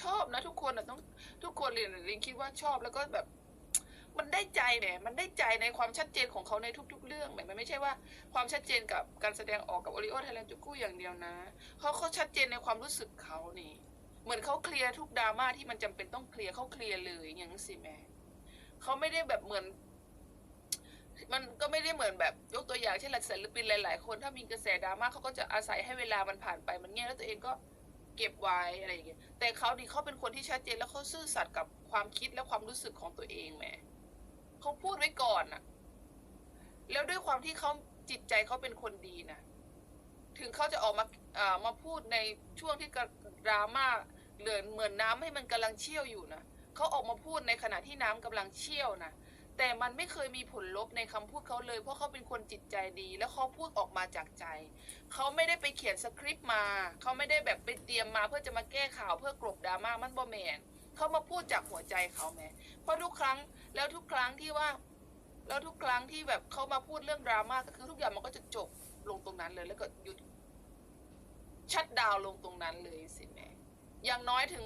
ชอบนะทุกคนอะต้องทุกคนเรียนลินคิดว่าชอบแล้วก็แบบ มันได้ใจเนี่ย มันได้ใจในความชัดเจนของเขาในทุก ๆ เรื่องแบบมันไม่ใช่ว่าความชัดเจนกับการแสดงออกกับโอริโอไทยแลนด์จุกู้อย่างเดียวนะเขาเขาชัดเจนในความรู้สึกเขานี่ เหมือนเขาเคลียร์ทุกดราม่าที่มันจำเป็นต้องเคลียร์เขาเคลียร์เลยอย่างนั้สิแม่เขาไม่ได้แบบเหมือนมันก็ไม่ได้เหมือนแบบยกตัวอย่างเช่นหลักศิลปินหลาย ๆ คนถ้ามีกระแสดราม่าเขาก็จะอาศัยให้เวลามันผ่านไปมันเงียบแล้วตัวเองก็ เก็บไว้อะไรอย่างเงี้ยแต่เขาดีเขาเป็นคนที่ชัดเจนแล้วเขาซื่อสัตย์กับความคิดและความรู้สึกของตัวเองแหมเขาพูดไว้ก่อนน่ะ แล้วด้วยความที่เขาจิตใจเขาเป็นคนดีนะถึงเขาจะออกมาอ่ามาพูดในช่วงที่กระดราม่าเหลือนเหมือนน้ำให้มันกำลังเชี่ยวอยู่นะเขาออกมาพูดในขณะที่น้ำกำลังเชี่ยวนะ แต่มันไม่เคยมีผลลบในคำพูดเขาเลย เพราะเขาเป็นคนจิตใจดี แล้วเขาพูดออกมาจากใจ เขาไม่ได้ไปเขียนสคริปต์มา เขาไม่ได้แบบไปเตรียมมาเพื่อจะมาแก้ข่าวเพื่อกลบดราม่ามันบอแมนเขามาพูดจากหัวใจเขาแม่เพราะทุกครั้งแล้วทุกครั้งที่ว่า แล้วทุกครั้งที่แบบเขามาพูดเรื่องดราม่าก็คือทุกอย่างมันก็จะจบลงตรงนั้นเลย แล้วก็หยุดชัดดาวลงตรงนั้นเลยสิแม่อย่างน้อยถึง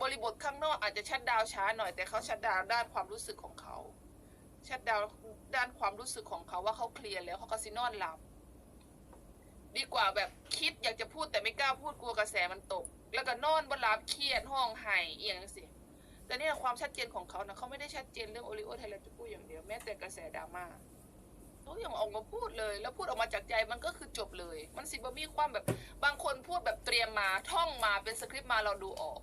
บริบทข้างนอกอาจจะชัดดาวช้าหน่อยแต่เขาชัดดาวด้านความรู้สึกของเขา ดาวน์ด้านความรู้สึกของเขาว่าเขาเคลียร์แล้วเขาก็สินอนหลับ ดีกว่าแบบคิดอยากจะพูดแต่ไม่กล้าพูดกลัวกระแสมันตก แล้วก็นอนบนหลับเครียดห้องไห้เอียงสิแต่เนี่ยความชัดเจนของเขานะเขาไม่ได้ชัดเจนเรื่องโอริโอไทยแลนด์จะพูดอย่างเดียวแม้แต่กระแสดราม่าเขาอยังออกมาพูดเลย แล้วพูดออกมาจากใจมันก็คือจบเลย มันสิบมีความแบบบางคนพูดแบบเตรียมมาท่องมาเป็นสคริปต์มาเราดูออก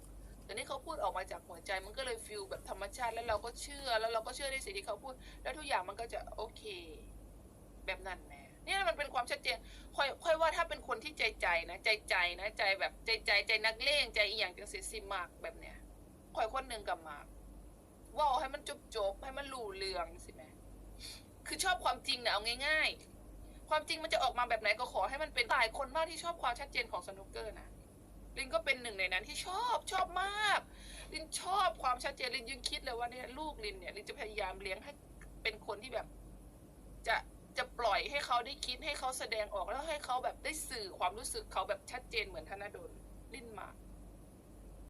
แต่นี่เขาพูดออกมาจากหัวใจมันก็เลยฟิลแบบธรรมชาติแล้วเราก็เชื่อแล้วเราก็เชื่อในสิ่งที่เขาพูด แล้วทุกอย่างมันก็จะโอเค แบบนั้นแน่เนี่ยมันเป็นความชัดเจนค่อยค่อยว่าถ้าเป็นคนที่ใจใจนะใจใจนะใจแบบใจใจใจนักเลงใจอีหยังจังสิสิมากแบบเนี้ยค่อยคนหนึ่งกับมากว่าให้มันจบจบๆให้มันรู้เรืองสิแม่คือชอบความจริงเนี่ยเอาง่าย ๆ ความจริงมันจะออกมาแบบไหนก็ขอให้มันเป็นหลายคนมากที่ชอบความชัดเจนของสนุกเกอร์นะ ลินก็เป็นหนึ่งในนั้นที่ชอบชอบมาก ลินชอบความชัดเจนลินยังคิดเลยว่าเนี่ยลูกลินเนี่ยลินจะพยายามเลี้ยงให้เป็นคนที่แบบ จะจะปล่อยให้เขาได้คิดให้เขาแสดงออกแล้วให้เขาแบบได้สื่อความรู้สึกเขาแบบชัดเจนเหมือนธนดลลินมา